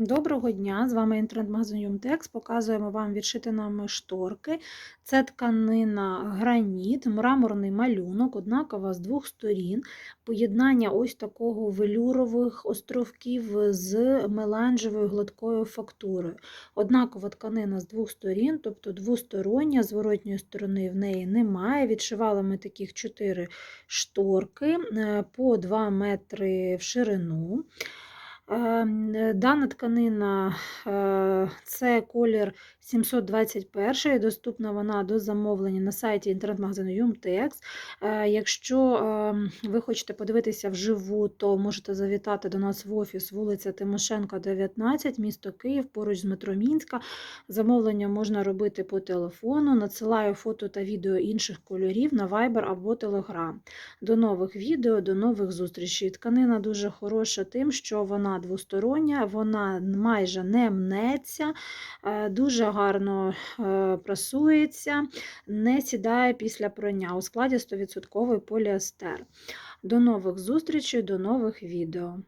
Доброго дня! З вами інтернет-магазин Юмтекс. Показуємо вам відшити нами шторки. Це тканина граніт, мраморний малюнок, однакова з двох сторін. Поєднання ось такого велюрових островків з меланжевою гладкою фактурою. Однакова тканина з двох сторін, тобто двостороння, зворотньої сторони в неї немає. Відшивали ми таких 4 шторки е, по 2 метри в ширину. Ем, е, Дана тканина е, це колір 721, доступна вона до замовлення на сайті інтернет-магазину Юмтекс. Е, Якщо ем, ви хочете подивитися вживу, то можете завітати до нас в офіс вулиця Тимошенка, 19, місто Київ, поруч з метро Мінська. Замовлення можна робити по телефону. Надсилаю фото та відео інших кольорів на Viber або Telegram. До нових відео, до нових зустрічей. Тканина дуже хороша тим, що вона двостороння, вона майже не мнеться, е, дуже гарно е, прасується, не сідає після прання у складі 100% поліестер. До нових зустрічей, до нових відео.